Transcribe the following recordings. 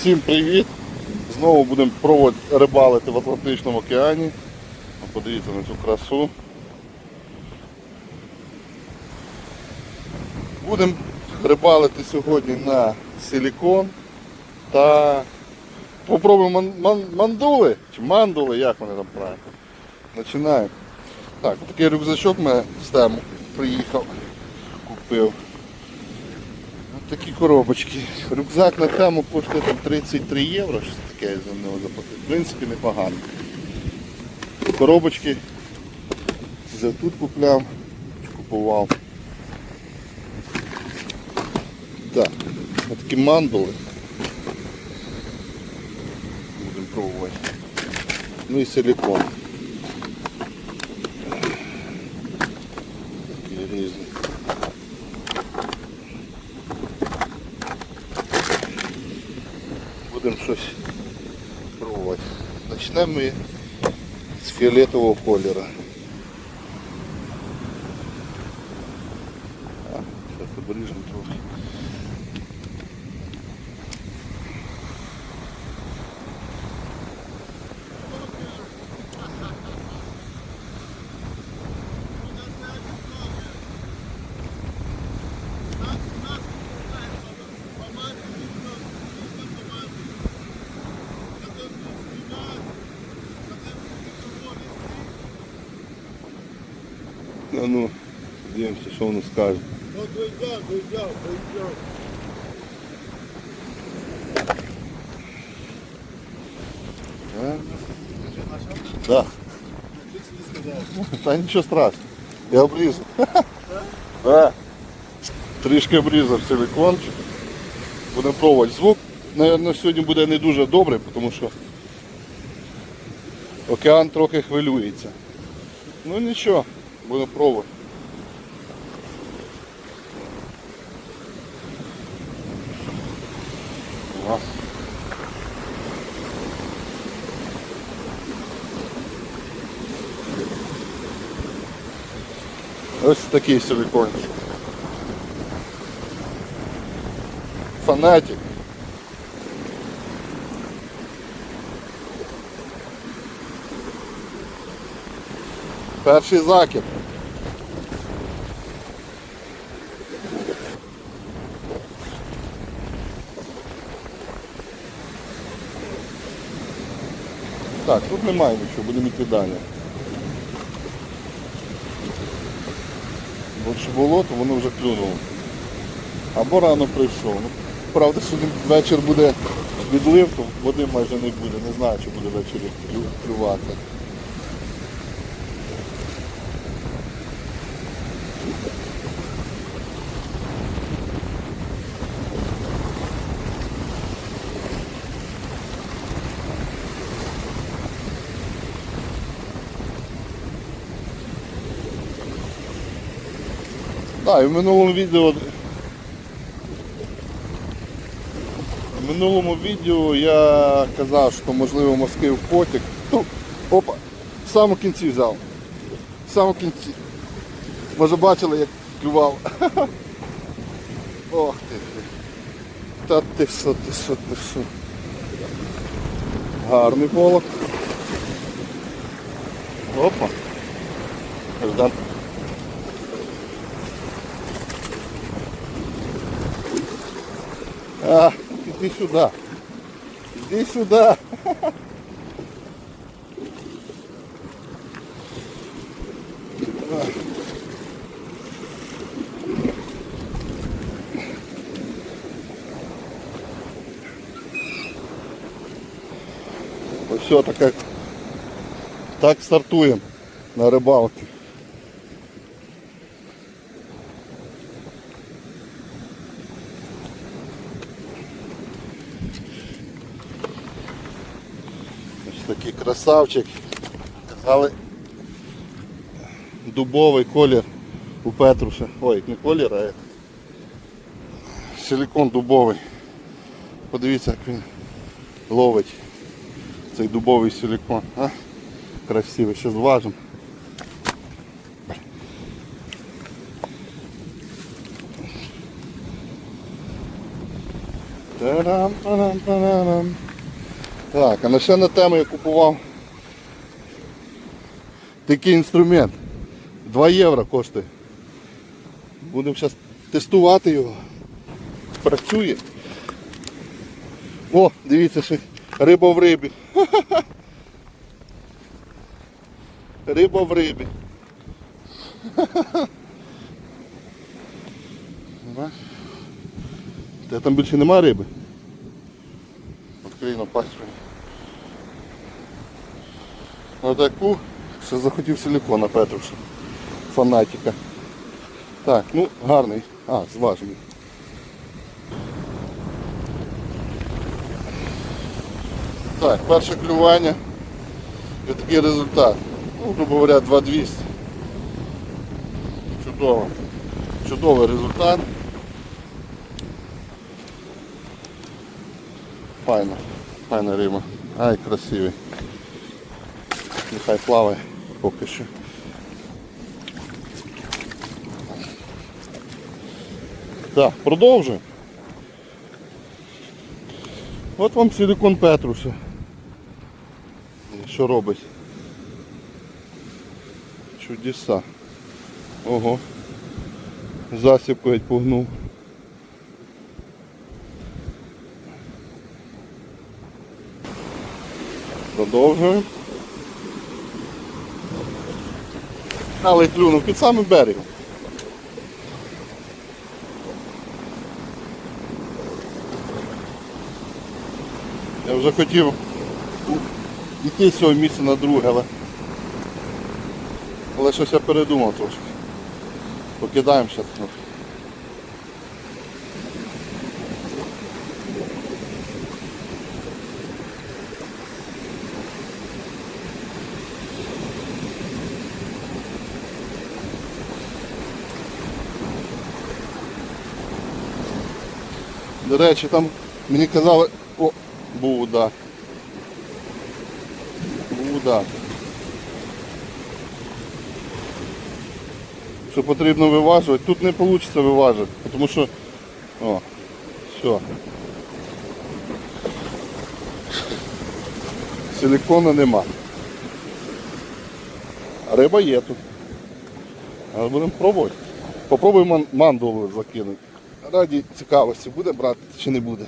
Всім привіт! Знову будемо пробувати рибалити в Атлантичному океані. Подивіться на цю красу. Будемо рибалити сьогодні на силікон та попробуємо ман- ман- мандули чи мандули, як вони там правильно. Починаємо. Так, такий рюкзачок ми з тему приїхав, купив. Такі коробочки. Рюкзак на тему коштує там 33 євро, щось таке я за нього заплатив. В принципі, непогано. Коробочки вже тут купляв, купував. Так, такі мандули. Будемо пробувати. Ну і силикон. Такі різні. Будемо щось пробувати. Почнемо ми з фіолетового кольору. А ну, дивимося, що воно скаже. Ну, дойдем, дойдем, дойдем. А? Да. Та нічого страшного. Я обрізав. Да. Трішки обрізав силикончик. Будемо пробувати. Звук, мабуть, сьогодні буде не дуже добрий, тому що океан трохи хвилюється. Ну нічого, будемо пробувати. Ага. Ось такий силикончик. Фанатик. Перший закид. Так, тут немає нічого, будемо йти далі. Бо чи було, то воно вже клюнуло. Або рано прийшов. Ну, правда, сьогодні вечір буде відлив, то води майже не буде. Не знаю, чи буде ввечері клю- клювати. Так, і в минулому відео. В минулому відео я казав, що можливо морський потік. Ну, опа, в самому кінці взяв. В самому кінці. Може бачили, як клював. Ох ти. Та ти що, ти що, ти що. Гарний полок. Опа. Ждан. А, иди сюда. Иди сюда. Ось все, так, так стартуємо на рибалки. Красавчик. Казали дубовий колір у Петруша. Ой, не колір, а силикон дубовий. Подивіться, як він ловить цей дубовий силикон. А? Красивий, ще зважимо. Тарам-парам-парам. Так, а на ще на тему я купував такий інструмент. 2 євро коштує. Будемо зараз тестувати його. Працює. О, дивіться, ще риба в рибі. Риба в рибі. Та там більше немає риби. Відкрий на. Отаку. Ще захотів силікона Петруша. Фанатика. Так, ну гарний. А, зважений. Так, перше клювання. І такий результат. Ну, грубо говоря, 2200. Чудово. Чудовий результат. Файно. Файна риба. Ай, красивий. Нехай плаває поки що. Так, продовжуємо. От вам силикон Петруша. Що робить? Чудеса. Ого. Засібку геть погнув. Продовжуємо. Але клюнув під самим берегом. Я вже хотів йти з цього місця на друге, але, але щось я передумав трошки. Покидаємо ще трохи. До речі, там мені казали... О, був удар. Що потрібно виважувати. Тут не вийде виважувати, тому що... О, все. Силикона нема. Риба є тут. Але будемо пробувати. Попробуємо ман- мандулу закинути. Раді цікавості, буде брати чи не буде.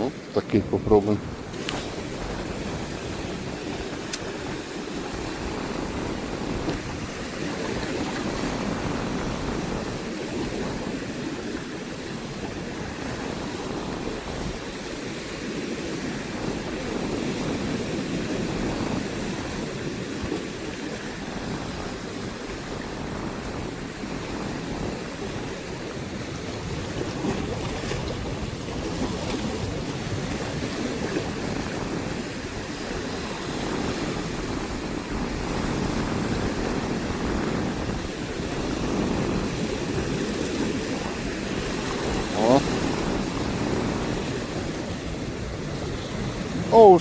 О, такий попробуємо.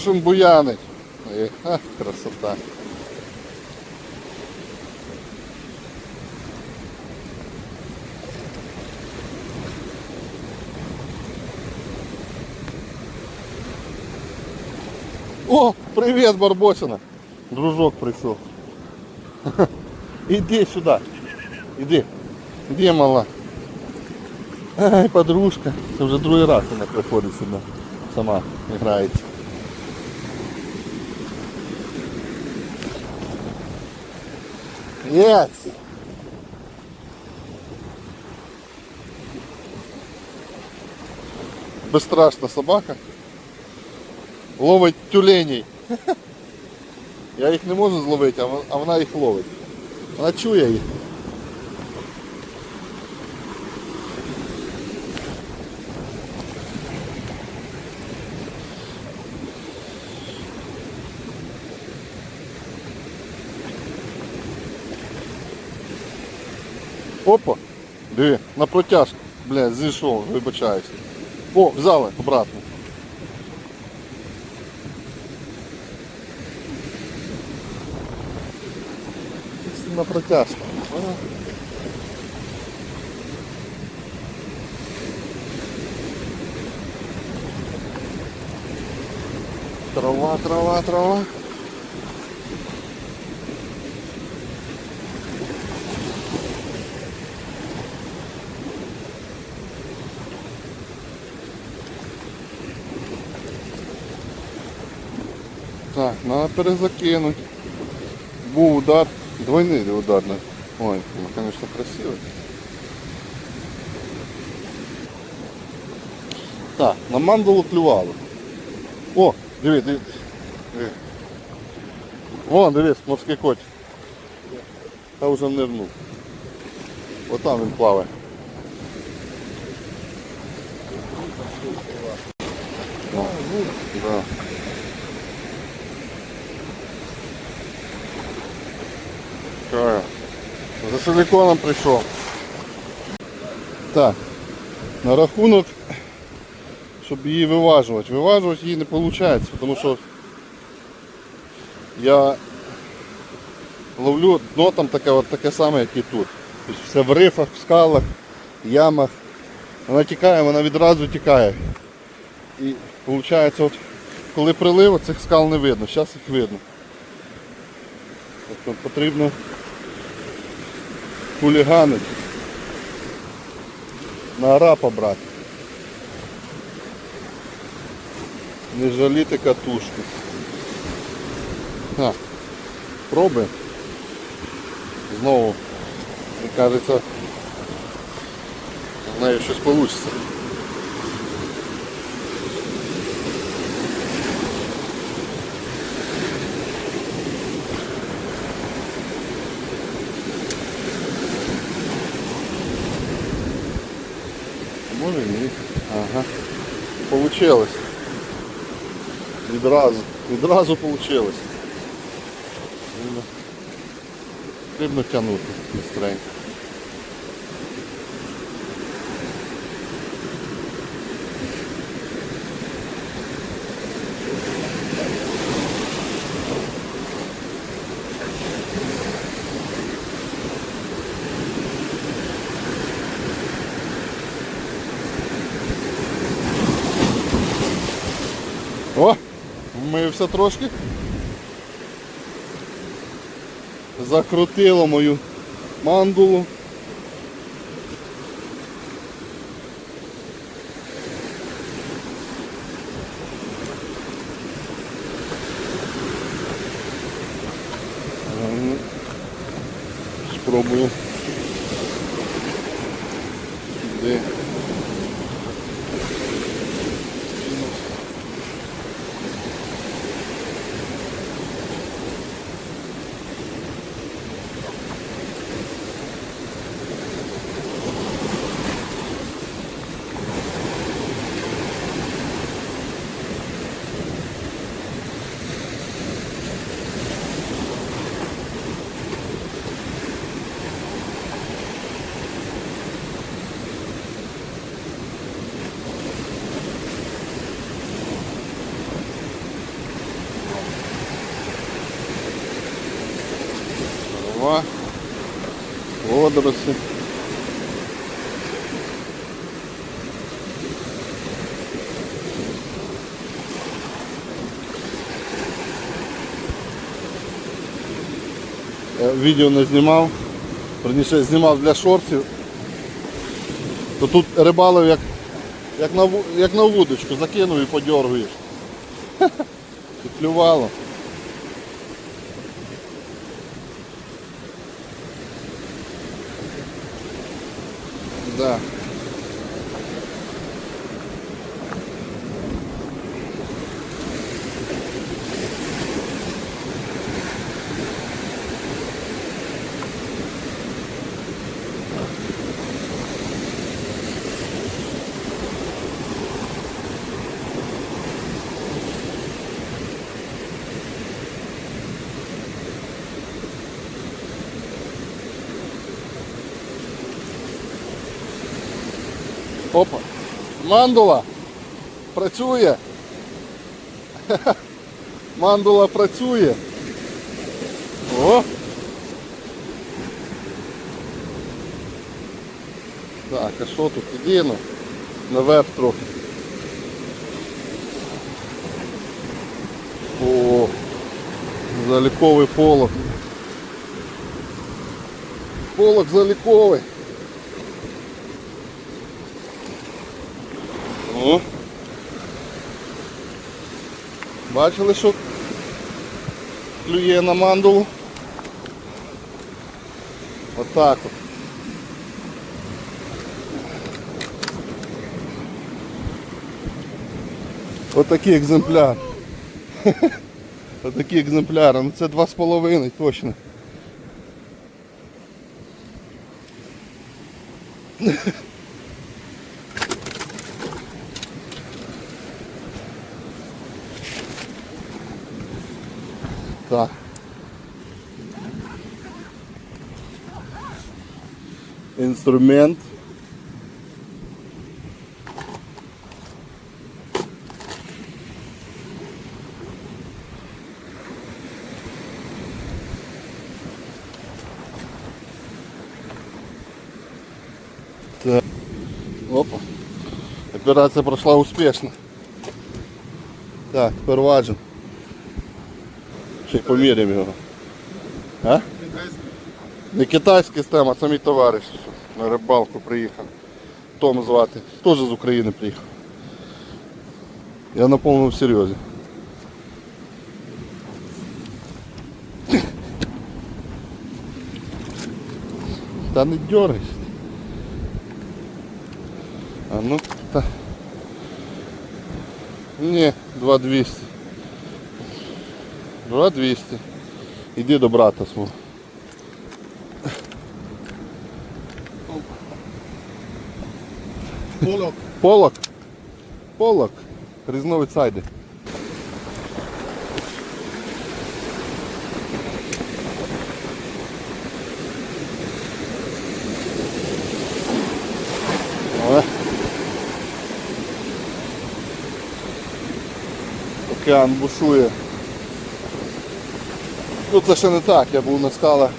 Оушен буянить. Е, ха, красота. О, привіт, Барбосина. Дружок прийшов. Іди сюди. Іди. Іди, мала. Ай, подружка. Це вже другий раз вона приходить сюди. Сама грається. Yes. Безстрашна собака. Ловить тюленей. Я їх не можу зловити, а вон- а вона їх ловить. Вона чує їх. Опа. Диви, на протяжку, блядь, зійшов, вибачаюся. О, взяли обратно. На протяжку. Трава, трава, трава. Так, надо перезакинуть. Був удар, двойний удар. да. Ой, ну, конечно, красиво. Так, на мандалу клювало. О, диви. диви. Вон, дивись, морський котик. Та вже нирнув. Отам він плаває. О, да. Чаю. За силиконом прийшов. Так, на рахунок, щоб її виважувати. Виважувати її не виходить, тому що я ловлю дно там таке, от таке саме, як і тут. Тобто все в рифах, в скалах, ямах. Вона тікає, вона відразу тікає. І виходить, от, коли прилив, цих скал не видно, зараз їх видно. Тобто потрібно хуліганити. На арапа брати. Не жаліти катушку. Так, пробуємо. Знову, мені кажеться, в неї щось вийде. Може ні. Ага. Получилось. Відразу. Відразу получилось. Потрібно- тягнути быстренько. О! Вмився трошки. Закрутило мою мандулу. Ага. Спробую. Два. Водоросли. Е, Відео не знімав, верніше знімав для шортів. То тут рибалив як, як, на, як на вудочку, закинув і подергуєш. Клювало. Да. Опа. Мандула працює. Мандула працює. О! Так, а що тут? Іди ну, наверх трохи. Заліковий полок. Полок заліковий. О. Бачили, що клює на мандулу? Отак от. Отакий екземпляр. Отакий екземпляр. Ну це два з половиною точно. Так. Інструмент. Опа. Операція пройшла успішно. Так, тепер. Ще поміряємо його. А? Не китайський систем, а мій товариш. На рибалку приїхав. Том звати. Теж з України приїхав. Я на повному серйозі. Та не дергайся. А ну та. Ні, 2200. 2200. Іди до брата свого. Полок. Полок. Полок. Різновид сайди. Океан бушує. Ну це ще не так, я був на скалах.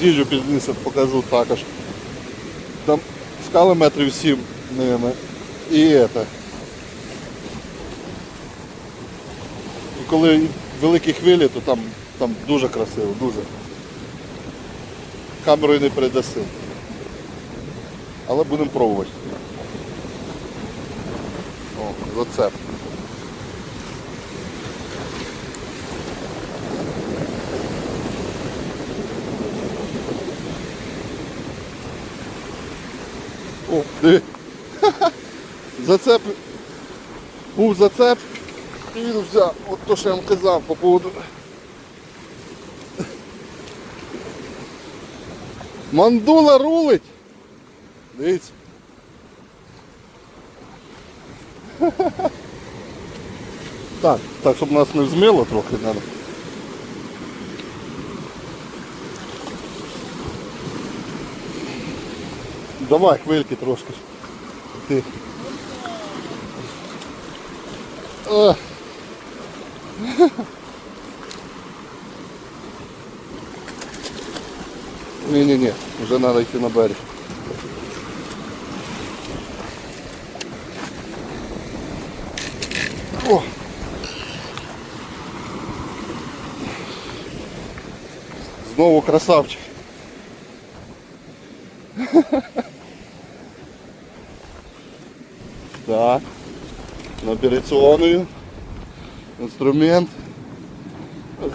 З'їжджу пізніше, покажу також. Там скали метрів сім, наверное. І это. І коли великі хвилі, то там, там дуже красиво, дуже. Камерою не передаси. Але будемо пробувати. О, зацеп. О, диви. Зацеп. Був зацеп. І він взяв. От то, що я вам казав по поводу. Мандула рулить. Дивіться. Так, так, щоб нас не взмило трохи треба. Давай хвильки трошки. Ти. О. Ні-ні-ні, вже треба йти на берег. О! Знову красавчик. Так. На операційною. Інструмент.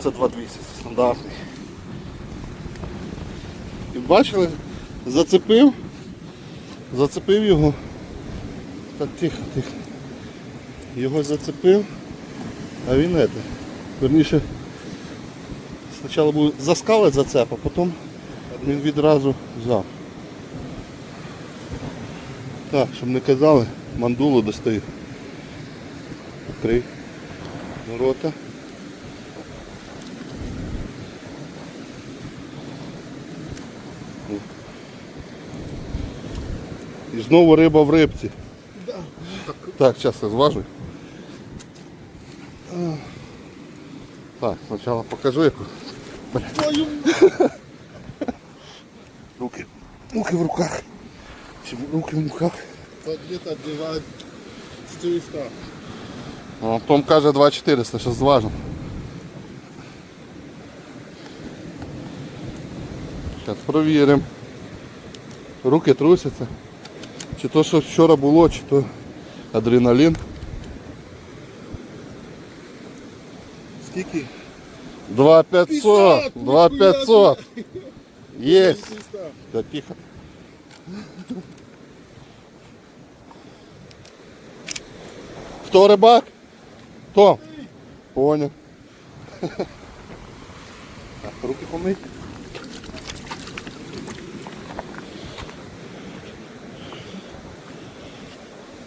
Це 2200 стандартний. І бачили, зацепив, зацепив його. Так, тихо, тихо. Його зацепив, а він это. Верніше, спочатку був заскалить зацеп, а потім він відразу взяв. Так, щоб не казали, мандулу достаю. Відкрий ворота. І знову риба в рибці. Так, зараз я зважу. Так, спочатку покажу яку. Руки. Руки в руках. Руки в муках. Где-то 2400. А, Том каже 2400, сейчас зважим. Сейчас проверим Руки трусятся. Чи то что вчера було, чи то адреналин Скільки? 2500! 2500! Есть! Да тихо. Хто рибак? Хто? Понял. Так, руки помить.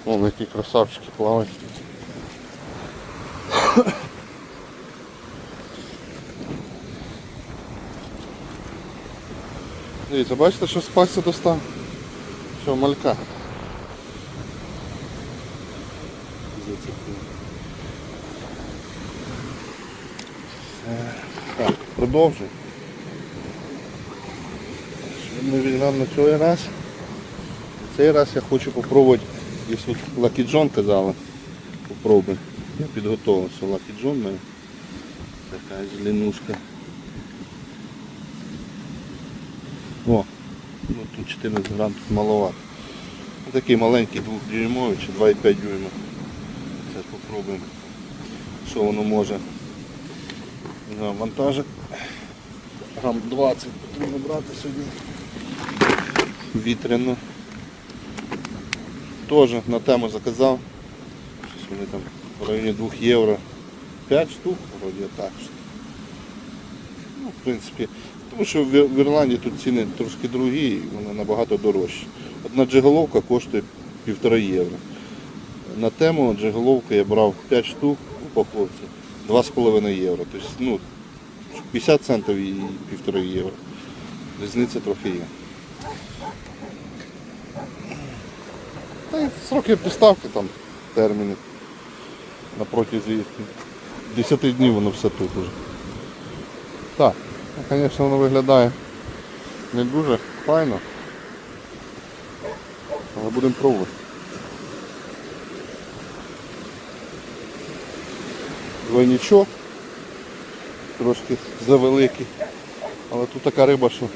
Вон які красавчики плавають. Дивіться, бачите, що спасся достав? Що, малька. Зацепив. Все. Так, продовжуй. Ми візьмемо на цей раз? Цей раз я хочу попробувати, якщо Lucky John казали, попробуй. Я підготувався. Lucky John у мене. Така зеленушка. О, ну тут 14 грам тут маловато. Ну, Такий маленький 2-дюймовий чи 2,5 дюйма. Зараз попробуємо, що воно може. Вантажик. Грам 20 потрібно брати сьогодні. Вітряно. Теж на тему заказав. Щось вони там в районі 2 євро. 5 штук, вроді так. Ну, в принципі, тому що в Ірландії тут ціни трошки другі, і вони набагато дорожчі. Одна джиголовка коштує півтора євро. На тему джиголовки я брав 5 штук у упаковці, 2,5 євро. Тобто, ну, 50 центів і півтора євро. Різниця трохи є. Та й сроки доставки там, терміни. На протязі 10 днів воно все тут уже. Так, ну, звісно, воно виглядає не дуже файно. Але будемо пробувати. Двойничок. Трошки завеликий. Але тут така риба, що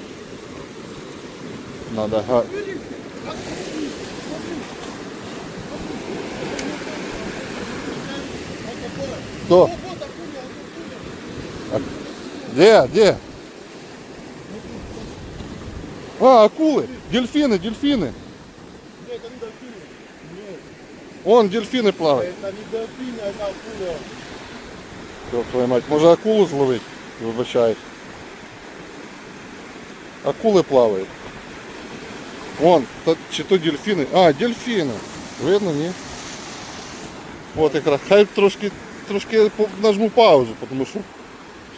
треба га... Хто? А, Де? Де? А, акули! Дельфіни, дельфіни! Ні, це не дельфіни. Ні, Вон дельфіни плавають. не дельфіни, а акула. Що, твою мать, може акулу зловить? Вибачай. Акули плавають. Вон, та, чи то дельфіни. А, дельфіни. Видно, ні? От якраз. Хай трошки, трошки я по- нажму паузу, тому що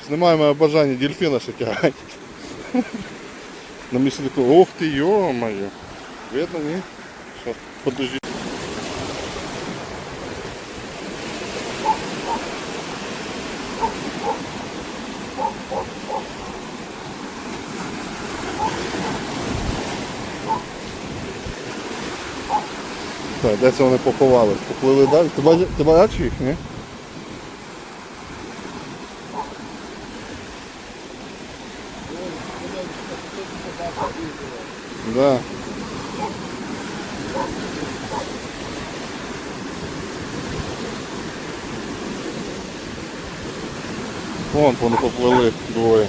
немає моє бажання дельфіна ще тягати. На місці такого, ох ти, йо-моє. Видно, ні? Що, подожди. Так, де це вони поховали? Поплили далі. Ти бачиш, ти бачиш їх, ні? Да. Вон вони поплили двоє.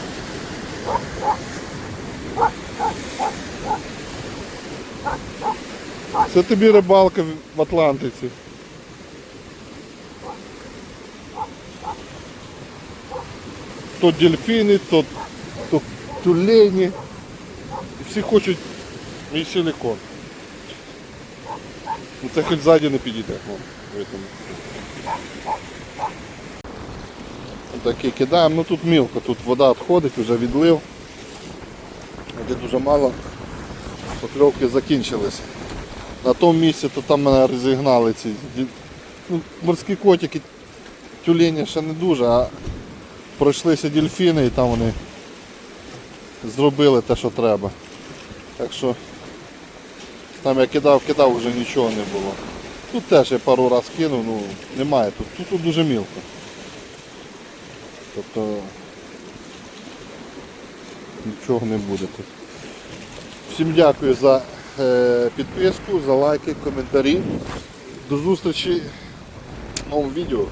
Це тобі рибалка в Атлантиці. То дельфіни, то, то тюлені. Всі хочуть мій силикон. Ну це хоч ззаді не підійде. Вон. Такі кидаємо, ну тут мілко, тут вода відходить, вже відлив. Де дуже мало. Покльовки закінчились. На тому місці то там мене розігнали ці ну, морські котики, тюлені ще не дуже, а пройшлися дельфіни і там вони зробили те, що треба. Так що там я кидав, кидав, вже нічого не було. Тут теж я пару раз кинув, ну немає, тут, тут, тут дуже мілко. Тобто нічого не буде тут. Всім дякую за підписку, за лайки, коментарі. До зустрічі в новому відео.